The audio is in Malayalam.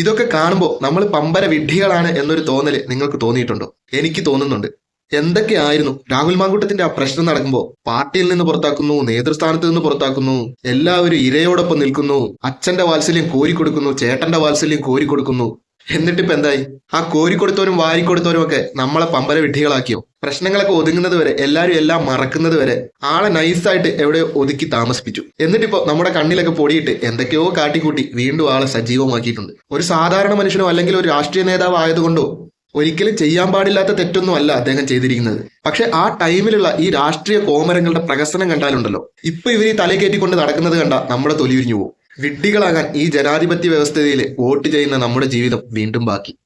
ഇതൊക്കെ കാണുമ്പോൾ നമ്മൾ പമ്പര വിഡ്ഢികളാണ് എന്നൊരു തോന്നൽ നിങ്ങൾക്ക് തോന്നിയിട്ടുണ്ടോ? എനിക്ക് തോന്നുന്നുണ്ട്. എന്തൊക്കെയായിരുന്നു? രാഹുൽ മാങ്കൂട്ടത്തിന്റെ ആ പ്രശ്നം നടക്കുമ്പോൾ പാർട്ടിയിൽ നിന്ന് പുറത്താക്കുന്നു നേതൃസ്ഥാനത്ത് നിന്ന് പുറത്താക്കുന്നു എല്ലാവരും ഇരയോടൊപ്പം നിൽക്കുന്നു അച്ഛന്റെ വാത്സല്യം കോരിക്കൊടുക്കുന്നു ചേട്ടന്റെ വാത്സല്യം കോരിക്കൊടുക്കുന്നു. എന്നിട്ടിപ്പോ എന്തായി? ആ കോരിക്കൊടുത്തവരും വാരിക്കൊടുത്തവരും ഒക്കെ നമ്മളെ പമ്പര വിഡ്ഢികളാക്കിയോ? പ്രശ്നങ്ങളൊക്കെ ഒതുങ്ങുന്നത് വരെ എല്ലാരും എല്ലാം മറക്കുന്നത് വരെ ആളെ നൈസായിട്ട് എവിടെ ഒതുക്കി താമസിപ്പിച്ചു. എന്നിട്ടിപ്പോ നമ്മുടെ കണ്ണിലൊക്കെ പൊടിയിട്ട് എന്തൊക്കെയോ കാട്ടിക്കൂട്ടി വീണ്ടും ആളെ സജീവമാക്കിയിട്ടുണ്ട്. ഒരു സാധാരണ മനുഷ്യനോ അല്ലെങ്കിൽ ഒരു രാഷ്ട്രീയ നേതാവ് ആയതുകൊണ്ടോ ഒരിക്കലും ചെയ്യാൻ പാടില്ലാത്ത തെറ്റൊന്നും അല്ല അദ്ദേഹം ചെയ്തിരിക്കുന്നത്. പക്ഷെ ആ ടൈമിലുള്ള ഈ രാഷ്ട്രീയ കോമരങ്ങളുടെ പ്രകസനം കണ്ടാലുണ്ടല്ലോ. ഇപ്പൊ ഇവർ ഈ തലകേറ്റിക്കൊണ്ട് നടക്കുന്നത് കണ്ട നമ്മുടെ തൊലിയുരിഞ്ഞു പോകും. വിഡ്ഢികളാകാൻ ഈ ജനാധിപത്യ വ്യവസ്ഥയിൽ വോട്ട് ചെയ്യുന്ന നമ്മുടെ ജീവിതം വീണ്ടും ബാക്കി.